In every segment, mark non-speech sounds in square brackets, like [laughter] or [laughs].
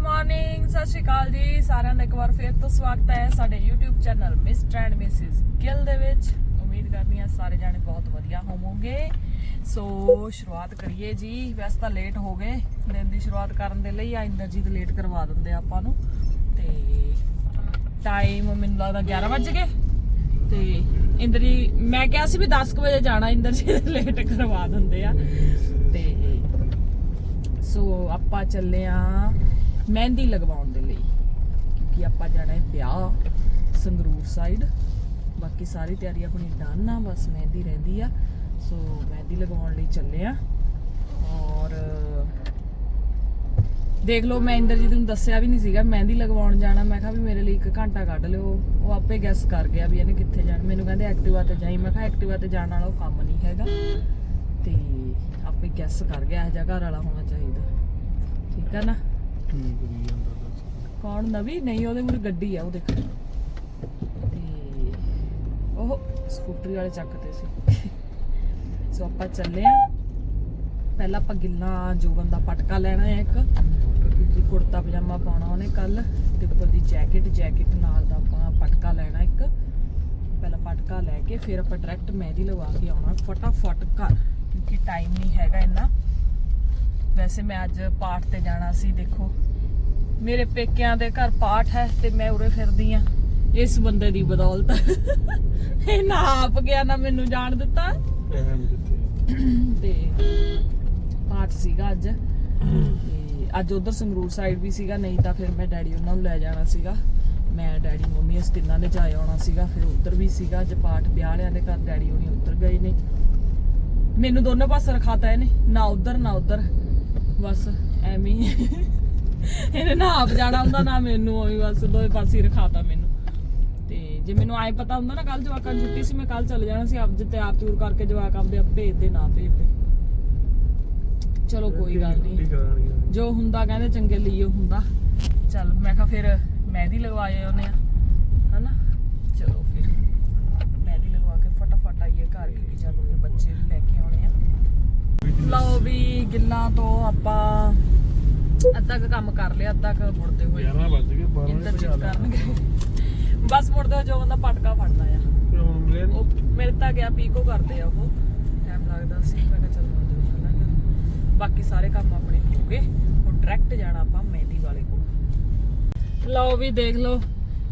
Morning ਸਤਿ ਸ਼੍ਰੀ ਅਕਾਲ ਜੀ। ਸਾਰਿਆਂ ਦਾ ਇੱਕ ਵਾਰ ਫੇਰ ਤੋਂ ਸਵਾਗਤ ਹੈ ਸਾਡੇ YouTube channel mister and Mrs Gill ਦੇ ਵਿੱਚ। ਉਮੀਦ ਕਰਦੀ ਹਾਂ ਸਾਰੇ ਜਾਣੇ ਬਹੁਤ ਵਧੀਆ ਹੋਵੋਗੇ। ਸੋ ਸ਼ੁਰੂਆਤ ਕਰੀਏ ਜੀ। ਵੈਸੇ ਤਾਂ ਲੇਟ ਹੋ ਗਏ। ਦਿਨ ਦੀ ਸ਼ੁਰੂਆਤ ਕਰਨ ਦੇ ਲਈ ਆ, ਇੰਦਰਜੀਤ ਲੇਟ ਕਰਵਾ ਦਿੰਦੇ ਆਪਾਂ ਨੂੰ। ਤੇ ਟਾਈਮ ਮੈਨੂੰ ਲੱਗਦਾ 11 ਵਜ ਗਏ। ਤੇ ਇੰਦਰੀ, ਮੈਂ ਕਿਹਾ ਸੀ ਵੀ 10 ਕੁ ਵਜੇ ਜਾਣਾ, ਇੰਦਰਜੀਤ ਲੇਟ ਕਰਵਾ ਦਿੰਦੇ ਆ। ਤੇ ਸੋ ਆਪਾਂ ਚੱਲੇ ਆ ਮਹਿੰਦੀ ਲਗਵਾਉਣ ਦੇ ਲਈ, ਕਿਉਂਕਿ ਆਪਾਂ ਜਾਣਾ ਹੈ ਵਿਆਹ, ਸੰਗਰੂਰ ਸਾਈਡ ਬਾਕੀ ਸਾਰੀ ਤਿਆਰੀ ਆਪਣੀ ਡਨ ਆ, ਬਸ ਮਹਿੰਦੀ ਰਹਿੰਦੀ ਆ। ਸੋ ਮਹਿੰਦੀ ਲਗਵਾਉਣ ਲਈ ਚੱਲੇ ਆ। ਔਰ, ਦੇਖ ਲਓ, ਮੈਂ ਇੰਦਰਜੀਤ ਨੂੰ ਦੱਸਿਆ ਵੀ ਨਹੀਂ ਸੀਗਾ, ਮਹਿੰਦੀ ਲਗਵਾਉਣ ਜਾਣਾ। ਮੈਂ ਕਿਹਾ ਵੀ ਮੇਰੇ ਲਈ ਇੱਕ ਘੰਟਾ ਕੱਢ ਲਿਓ। ਉਹ ਆਪੇ ਗੈਸ ਕਰ ਗਿਆ ਵੀ ਇਹਨੇ ਕਿੱਥੇ ਜਾਣਾ। ਮੈਨੂੰ ਕਹਿੰਦੇ ਐਕਟਿਵਾ ਤੇ ਜਾਈ। ਮੈਂ ਕਿਹਾ ਐਕਟਿਵਾ ਤੇ ਜਾਣ ਵਾਲਾ ਉਹ ਕੰਮ ਨਹੀਂ ਹੈਗਾ। ਤੇ ਆਪੇ ਗੈਸ ਕਰ ਗਿਆ, ਇਹ ਜਿਹਾ ਘਰ ਵਾਲਾ ਹੋਣਾ ਚਾਹੀਦਾ। ਠੀਕ ਆ ਨਾ? ਕੀ ਕਰੀ ਜਾਂਦਾ ਦੱਸ ਕੌਣ ਨਵੀਂ? ਨਹੀਂ, ਉਹਦੇ ਮੂਰੇ ਗੱਡੀ ਆ, ਉਹ ਦੇਖ। ਤੇ ਉਹ ਸਕੂਟਰੀ ਵਾਲੇ ਚੱਕ ਸੀ। ਸੋ ਆਪਾਂ ਚੱਲੇ ਆ। ਪਹਿਲਾਂ ਆਪਾਂ ਗਿੱਲਾ, ਜੋਬਨ ਦਾ ਪਟਕਾ ਲੈਣਾ ਹੈ ਇੱਕ। ਕਿਉਂਕਿ ਕੁੜਤਾ ਪਜਾਮਾ ਪਾਉਣਾ ਉਹਨੇ ਕੱਲ ਤੇ ਉੱਪਰ ਦੀ ਜੈਕਟ ਜੈਕਟ ਨਾਲ ਦਾ ਆਪਾਂ ਪਟਕਾ ਲੈਣਾ ਇੱਕ। ਪਹਿਲਾਂ ਪਟਕਾ ਲੈ ਕੇ ਫਿਰ ਆਪਾਂ ਡਾਇਰੈਕਟ ਮਹਿੰਦੀ ਲਵਾ ਕੇ ਆਉਣਾ। ਫਟਾਫਟ ਘਰ, ਕਿਉਂਕਿ ਟਾਈਮ ਨਹੀਂ ਹੈਗਾ ਇੰਨਾ। ਵੈਸੇ ਮੈਂ ਅੱਜ ਪਾਠ ਤੇ ਜਾਣਾ ਸੀ ਦੇਖੋ। ਮੇਰੇ ਪੇਕਿਆਂ ਦੇ ਘਰ ਪਾਠ ਹੈ ਤੇ ਮੈਂ ਉਰੇ ਫਿਰਦੀ ਆ ਇਸ ਬੰਦੇ ਦੀ ਬਦੌਲਤ। ਇਹ ਨਾ ਆਪ ਗਿਆ ਨਾ ਮੈਨੂੰ ਜਾਣ ਦਿੱਤਾ? ਤੇ ਪਾਠ ਸੀਗਾ ਅੱਜ। ਤੇ ਅੱਜ ਉਧਰ ਸੰਗਰੂਰ ਸਾਈਡ ਵੀ ਸੀਗਾ ਨਹੀਂ ਤਾਂ ਫਿਰ ਮੈਂ ਡੈਡੀ ਉਹਨਾਂ ਨੂੰ ਲੈ ਜਾਣਾ ਸੀਗਾ। ਮੈਂ ਡੈਡੀ ਮੰਮੀ ਇਸ ਤਿੰਨਾਂ ਨੇ ਜਾ ਆਉਣਾ ਸੀਗਾ ਫਿਰ ਉਧਰ ਵੀ ਸੀਗਾ। ਅੱਜ ਪਾਠ ਵਿਆਹ ਵਾਲਿਆਂ ਦੇ ਘਰ ਡੈਡੀ ਹੋਣੀ ਉਧਰ ਗਏ ਨੇ। ਮੈਨੂੰ ਦੋਨੋਂ ਪਾਸੇ ਰਖਾਤਾ ਇਹਨੇ ਨਾ ਉਧਰ ਨਾ ਉਧਰ। ਬਸ ਐਵੇਂ ਹੀ। ਇਹਨੇ ਨਾ ਆਪ ਜਾਣਾ ਹੁੰਦਾ ਨਾ ਮੈਨੂੰ ਉਹੀ ਬਸ ਦੋਵੇਂ ਪਾਸੇ ਹੀ ਰਖਾਤਾ ਮੈਨੂੰ। ਤੇ ਜੇ ਮੈਨੂੰ ਆਏ ਪਤਾ ਹੁੰਦਾ ਨਾ ਕੱਲ ਜਵਾਕਾਂ ਨੂੰ ਛੁੱਟੀ ਸੀ ਮੈਂ ਕੱਲ ਚਲੇ ਜਾਣਾ ਸੀ ਅੱਜ ਤੇ ਆਪ ਟੂਰ ਕਰਕੇ ਜਵਾਕ ਆਪਦੇ ਆਪ ਭੇਜਦੇ ਨਾ ਭੇਜਦੇ ਚਲੋ ਕੋਈ ਗੱਲ ਨਹੀਂ। ਜੋ ਹੁੰਦਾ ਕਹਿੰਦੇ ਚੰਗੇ ਲਈ ਉਹ ਹੁੰਦਾ। ਚੱਲ ਮੈਂ ਕਿਹਾ ਫਿਰ ਮਹਿੰਦੀ ਲਗਵਾਏ ਉਹਨੇ। ਆ ਹਨਾ ਚਲੋ ਫਿਰ ਮਹਿੰਦੀ ਲਗਵਾ ਕੇ ਫਟਾਫਟ ਆਈਏ ਘਰ ਕਿਉਂਕਿ ਜਦੋਂ ਫਿਰ ਬੱਚੇ ਵੀ ਲੈ ਕੇ ਆਉਣੇ ਆ ਲਓ ਵੀ ਗਿੱਲਾਂ ਤੋਂ ਆਪਾਂ ਅੱਧਾ ਕੁ ਕੰਮ ਕਰ ਲਿਆ ਅੱਧਾ ਕੁ ਮੁੜਦੇ ਹੋਏ। 11 ਵੱਜ ਗਏ 12 ਇੰਦਰ ਵਜੇ ਚਿੱਤ ਕਰਨਗੇ। ਬਸ ਮੁੜਦੇ ਹੋਏ ਜੋ ਬੰਦਾ ਪਟਕਾ ਫੜਦਾ ਆ। ਹੁਣ ਮਿਲੇ ਨੀ? ਉਹ ਮੇਰੇ ਤਾਂ ਗਿਆ ਪੀਕੋ ਕਰਦੇ ਆ ਉਹ। ਟਾਈਮ ਲੱਗਦਾ ਸੀ ਮੈਂ ਕਿਹਾ ਚੱਲ ਮੁੜਦੇ ਹੋਏ ਚੱਲਾਂਗੇ ਬਾਕੀ ਸਾਰੇ ਕੰਮ ਆਪਣੇ ਹੋ ਗਏ। ਹੁਣ ਡਾਇਰੈਕਟ ਜਾਣਾ ਆਪਾਂ ਮਹਿੰਦੀ ਵਾਲੇ ਕੋਲ। ਲਓ ਵੀ ਦੇਖ ਲਓ।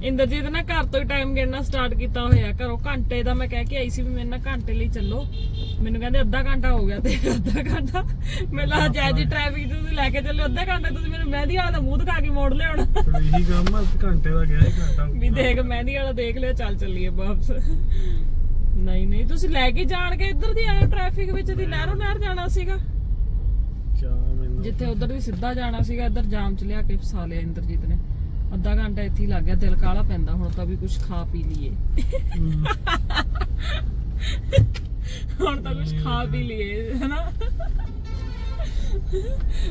ਇੰਦਰਜੀਤ ਨੇ ਘਰ ਤੋਂ ਹੀ ਟਾਈਮ ਗਿਣਨਾ ਸਟਾਰਟ ਕੀਤਾ ਹੋਇਆ। ਘਰੋਂ ਘੰਟੇ ਦਾ ਮੈਂ ਕਹਿ ਕੇ ਆਈ ਸੀ ਵੀ ਮੇਰੇ ਨਾਲ ਘੰਟੇ ਲਈ ਚੱਲੋ। ਮੈਨੂੰ ਕਹਿੰਦੇ ਅੱਧਾ ਘੰਟਾ ਹੋ ਗਿਆ ਤੇ ਅੱਧਾ ਘੰਟਾ। ਮੇਲਾ ਜੈ ਜੀ ਟ੍ਰੈਫਿਕ ਤੁਸੀਂ ਲੈ ਕੇ ਚੱਲੇ ਅੱਧਾ ਘੰਟਾ ਤੁਸੀਂ ਮੈਨੂੰ ਮਹਿੰਦੀ ਵਾਲਾ ਦਾ ਮੂੰਹ ਦਿਖਾ ਕੇ ਮੋੜ ਲਿਆਉਣਾ ਇਹੀ ਕੰਮ ਆ ਘੰਟੇ ਦਾ ਗਿਆ ਘੰਟਾ ਵੀ ਦੇਖ ਮਹਿੰਦੀ ਵਾਲਾ ਦੇਖ ਲਿਆ ਚੱਲ ਚੱਲੀਏ ਵਾਪਸ। ਨਹੀਂ ਨਹੀਂ ਤੁਸੀਂ ਲੈ ਕੇ ਜਾਣ ਕੇ ਇੱਧਰ ਦੀ ਆਏ ਟ੍ਰੈਫਿਕ ਵਿੱਚ ਦੀ ਨਹਿਰੋਂ ਨਹਿਰ ਜਾਣਾ ਸੀਗਾ। ਜਿੱਥੇ ਉਧਰ ਦੀ ਸਿੱਧਾ ਜਾਣਾ ਸੀਗਾ ਇੱਧਰ ਜਾਮ ਚ ਲਿਆ ਕੇ ਫਸਾ ਲਿਆ ਇੰਦਰਜੀਤ ਨੇ। ਅੱਧਾ ਘੰਟਾ ਇੱਥੇ ਹੀ ਲੱਗ ਗਿਆ ਦਿਲ ਕਾਲਾ ਪੈਂਦਾ ਹੁਣ ਤਾਂ ਵੀ ਕੁਝ ਖਾ ਪੀ ਲਈਏ। ਹੁਣ ਤਾਂ ਕੁਝ ਖਾ ਪੀ ਲਈਏ ਹਨਾ?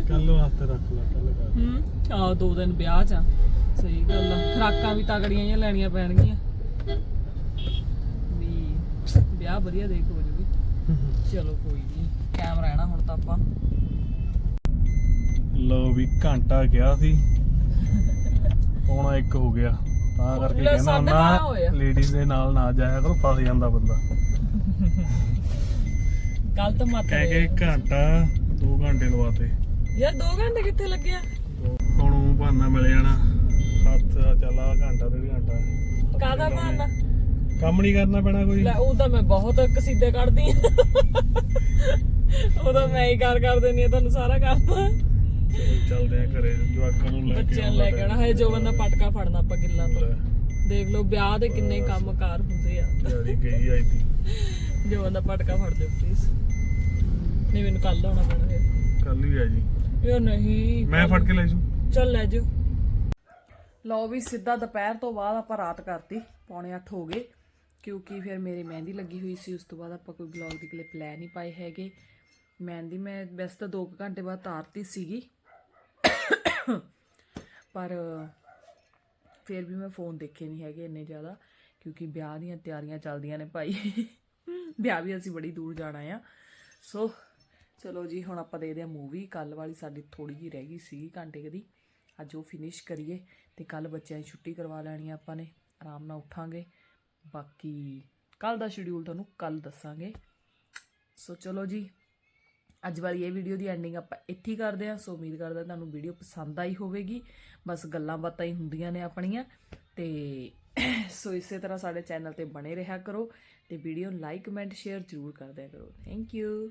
ਕੱਲ ਵਾਸਤੇ ਰੱਖ ਲੈ ਕੱਲ ਕਰ ਹੂੰ ਆ ਦੋ ਦਿਨ ਵਿਆਹ ਚ। ਸਹੀ ਗੱਲ ਆ। ਖਰਾਕਾਂ ਵੀ ਤਗੜੀਆਂ ਜਿਹੀਆਂ ਲੈਣੀਆਂ ਪੈਣਗੀਆਂ। ਵੀ ਵਿਆਹ ਵਧੀਆ ਦੇਖ ਹੋ ਜੂਗੀ ਚਲੋ ਕੋਈ ਨਹੀਂ ਕੈਮ ਰਹਿਣਾ ਹੁਣ ਤਾਂ ਆਪਾਂ। ਲੋ ਵੀ ਘੰਟਾ ਗਿਆ ਸੀ। ਪੌਣਾ ਇੱਕ ਹੋ ਗਿਆ। ਤਾਂ ਕਰਕੇ ਲੈ, ਕਹਿੰਦਾ ਸਾਢੇ ਬਾਰਾਂ ਆ। ਲੇਡੀਜ਼ ਦੇ ਨਾਲ ਨਾ ਜਾਇਆ ਕਰੋ ਫਸ ਜਾਂਦਾ ਬੰਦਾ। ਗਲਤ ਮਤ ਕਹਿ ਕੇ ਘੰਟਾ 2 ਘੰਟੇ ਲਵਾਤੇ। ਯਾਰ 2 ਘੰਟੇ ਕਿੱਥੇ ਲੱਗਿਆ? ਹੁਣ ਉਹ ਬਹਾਨਾ ਮਿਲ ਜਾਣਾ। ਹੱਥ ਚੱਲਾ ਘੰਟਾ ਡੇਢ ਘੰਟਾ। ਕਾਦਾ ਬਹਾਨਾ? ਕੰਮ ਨਹੀਂ ਕਰਨਾ ਪੈਣਾ ਕੋਈ। ਲੈ ਉਹ ਤਾਂ ਮੈਂ ਬਹੁਤ ਕਸੀਦੇ ਕੱਢਦੀ ਆ। ਉਹ ਤਾਂ ਮੈਂ ਹੀ ਕਰ ਕਰ ਦਿੰਦੀ ਆ ਤੁਹਾਨੂੰ ਸਾਰਾ ਕੰਮ। ਚੱਲਦੇ ਆ ਘਰੇ ਜਵਾਕਾਂ ਨੂੰ ਲੈ ਕੇ ਬੱਚਿਆਂ ਨੂੰ ਲੈ ਕੇ ਆਉਣਾ। ਹੈ ਜੋ ਬੰਦਾ ਪਟਕਾ ਫੜਨਾ ਆਪਾਂ ਗਿੱਲਾਂ ਤੋਂ। ਲੈ, ਦੇਖ ਲਓ ਵਿਆਹ ਦੇ ਕਿੰਨੇ ਕੰਮਕਾਰ ਹੁੰਦੇ ਆ। ਦਿਹਾੜੀ ਗਈ ਆਈ ਤੀ [laughs] ਜੋ ਬੰਦਾ ਪਟਕਾ ਫੜ ਦਿਓ ਪਲੀਜ਼ ਨਹੀਂ ਮੈਨੂੰ ਕੱਲ ਆਉਣਾ ਪੈਣਾ ਫਿਰ। ਕੱਲ ਹੀ ਆ ਜੀ। ਯਾਰ ਨਹੀਂ ਮੈਂ ਫੜ ਕੇ ਲੈ ਜੂ ਚੱਲ ਲੈ ਜਾਓ ਲਓ ਵੀ ਸਿੱਧਾ ਦੁਪਹਿਰ ਤੋਂ ਬਾਅਦ ਆਪਾਂ ਰਾਤ ਕਰਤੀ। ਪੌਣੇ 8 ਹੋ ਗਏ। ਕਿਉਂਕਿ ਫਿਰ ਮੇਰੀ ਮਹਿੰਦੀ ਲੱਗੀ ਹੋਈ ਸੀ ਉਸ ਤੋਂ ਬਾਅਦ ਆਪਾਂ ਕੋਈ ਬਲੌਗ ਦੀ ਕਲਿੱਪ ਲੈ ਨਹੀਂ ਪਾਏ ਹੈਗੇ। ਮਹਿੰਦੀ ਮੈਂ ਵੈਸੇ ਤਾਂ 2 ਘੰਟੇ ਬਾਅਦ ਤਾਰਤੀ ਸੀਗੀ। ਪਰ ਫਿਰ ਵੀ ਮੈਂ ਫੋਨ ਦੇਖੇ ਨਹੀਂ ਹੈਗੇ ਇੰਨੇ ਜ਼ਿਆਦਾ, ਕਿਉਂਕਿ ਵਿਆਹ ਦੀਆਂ ਤਿਆਰੀਆਂ ਚੱਲਦੀਆਂ ਨੇ ਭਾਈ। ਵਿਆਹ ਵੀ ਅਸੀਂ ਬੜੀ ਦੂਰ ਜਾਣਾ ਆ। ਸੋ ਚਲੋ ਜੀ, ਹੁਣ ਆਪਾਂ ਦੇਖਦੇ ਆ ਮੂਵੀ ਕੱਲ ਵਾਲੀ ਸਾਡੀ ਥੋੜੀ ਜਿਹੀ ਰਹਿ ਗਈ ਸੀ ਘੰਟੇ ਦੀ। ਅੱਜ ਉਹ ਫਿਨਿਸ਼ ਕਰੀਏ ਤੇ ਕੱਲ ਬੱਚਿਆਂ ਦੀ ਛੁੱਟੀ ਕਰਵਾ ਲੈਣੀ ਆ ਆਪਾਂ ਨੇ। ਆਰਾਮ ਨਾਲ ਉੱਠਾਂਗੇ। ਬਾਕੀ ਕੱਲ ਦਾ ਸ਼ਡਿਊਲ ਤੁਹਾਨੂੰ ਕੱਲ ਦੱਸਾਂਗੇ। ਸੋ ਚਲੋ ਜੀ ਅੱਜ ਵਾਲੀ ਇਹ ਵੀਡੀਓ ਦੀ ਐਂਡਿੰਗ ਆਪਾਂ ਇੱਥੇ ਹੀ ਕਰਦੇ ਹਾਂ। ਸੋ ਉਮੀਦ ਕਰਦਾ ਤੁਹਾਨੂੰ ਵੀਡੀਓ ਪਸੰਦ ਆਈ ਹੋਵੇਗੀ। ਬਸ ਗੱਲਾਂ ਬਾਤਾਂ ਹੀ ਹੁੰਦੀਆਂ ਨੇ ਆਪਣੀਆਂ। ਤੇ ਸੋ ਇਸੇ ਤਰ੍ਹਾਂ ਸਾਡੇ ਚੈਨਲ ਤੇ ਬਣੇ ਰਿਹਾ ਕਰੋ ਤੇ ਵੀਡੀਓ ਨੂੰ ਲਾਈਕ ਕਮੈਂਟ ਸ਼ੇਅਰ ਜ਼ਰੂਰ ਕਰਦਿਆ ਕਰੋ। Thank you